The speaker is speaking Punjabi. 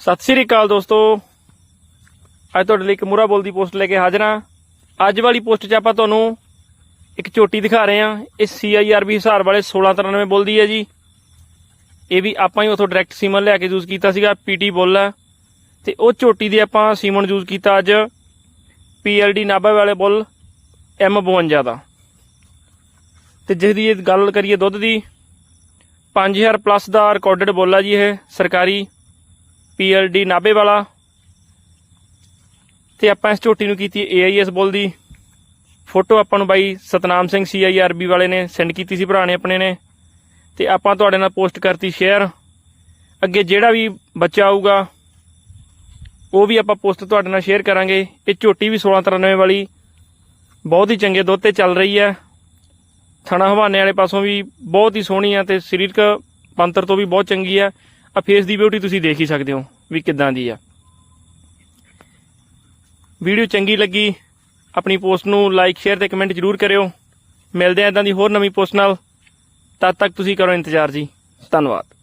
ਸਤਿ ਸ੍ਰੀ ਅਕਾਲ ਦੋਸਤੋ। ਅੱਜ ਤੁਹਾਡੇ ਲਈ ਇੱਕ ਮੁਰਾ ਬੋਲ ਦੀ ਪੋਸਟ ਲੈ ਕੇ ਹਾਜ਼ਰ ਹਾਂ। ਅੱਜ ਵਾਲੀ ਪੋਸਟ 'ਚ ਆਪਾਂ ਤੁਹਾਨੂੰ ਇੱਕ ਝੋਟੀ ਦਿਖਾ ਰਹੇ ਹਾਂ। ਇਹ CIRB ਹਿਸਾਰ ਵਾਲੇ 1693 ਬੋਲ ਦੀ ਹੈ ਜੀ। ਇਹ ਵੀ ਆਪਾਂ ਹੀ ਉਥੋਂ ਡਾਇਰੈਕਟ ਸੀਮਨ ਲੈ ਕੇ ਯੂਜ਼ ਕੀਤਾ ਸੀਗਾ ਪੀਟੀ ਬੁੱਲ। ਹੈ ਤੇ ਉਹ ਝੋਟੀ ਦੇ ਆਪਾਂ ਸੀਮਨ ਯੂਜ਼ ਕੀਤਾ ਅੱਜ PLD ਨਾਭਾ ਵਾਲੇ ਬੁੱਲ M52 ਦਾ। ਤੇ ਜਿਸ ਦੀ ਗੱਲ ਕਰੀਏ ਦੁੱਧ ਦੀ 5000 ਪਲੱਸ ਦਾ ਰਿਕਾਰਡਡ ਬੁੱਲ ਆ ਜੀ ਇਹ ਸਰਕਾਰੀ। PLD ਨਾਭੇ ਵਾਲਾ। ਤੇ ਆਪਾਂ ਇਸ ਝੋਟੀ ਨੂੰ ਕੀਤੀ AIS ਬੁੱਲ ਦੀ। ਫੋਟੋ ਆਪਾਂ ਨੂੰ ਬਾਈ ਸਤਨਾਮ ਸਿੰਘ CIRB ਵਾਲੇ ਨੇ ਸੈਂਡ ਕੀਤੀ ਸੀ, ਭਰਾ ਨੇ ਆਪਣੇ ਨੇ। ਤੇ ਆਪਾਂ ਤੁਹਾਡੇ ਨਾਲ ਪੋਸਟ ਕਰਤੀ ਸ਼ੇਅਰ। ਅੱਗੇ ਜਿਹੜਾ ਵੀ ਬੱਚਾ ਆਊਗਾ, ਉਹ ਵੀ ਆਪਾਂ ਪੋਸਟ ਤੁਹਾਡੇ ਨਾਲ ਸ਼ੇਅਰ ਕਰਾਂਗੇ। ਇਹ ਝੋਟੀ ਵੀ 1693 ਵਾਲੀ, ਬਹੁਤ ਹੀ ਚੰਗੇ ਦੁੱਧ ਤੇ ਚੱਲ ਰਹੀ ਹੈ। ਥਣਾ ਹਵਾਨੇ ਵਾਲੇ ਪਾਸੋਂ ਵੀ ਬਹੁਤ ਹੀ ਸੋਹਣੀ ਆ ਤੇ ਸਰੀਰਕ ਪੰਤਰ ਤੋਂ ਵੀ ਬਹੁਤ ਚੰਗੀ ਆ ਆ ਫੇਸ ਦੀ ਬਿਊਟੀ ਤੁਸੀਂ ਦੇਖ ਹੀ ਸਕਦੇ ਹੋ ਵੀ ਕਿੱਦਾਂ ਦੀ ਆ। ਵੀਡੀਓ ਚੰਗੀ ਲੱਗੀ, ਆਪਣੀ ਪੋਸਟ ਨੂੰ ਲਾਈਕ ਸ਼ੇਅਰ ਤੇ ਕਮੈਂਟ ਜਰੂਰ ਕਰਿਓ। ਮਿਲਦੇ ਆ ਇਦਾਂ ਦੀ ਹੋਰ ਨਵੀਂ ਪੋਸਟ ਨਾਲ। ਤਦ ਤੱਕ ਤੁਸੀਂ ਕਰੋ ਇੰਤਜ਼ਾਰ ਜੀ। ਧੰਨਵਾਦ।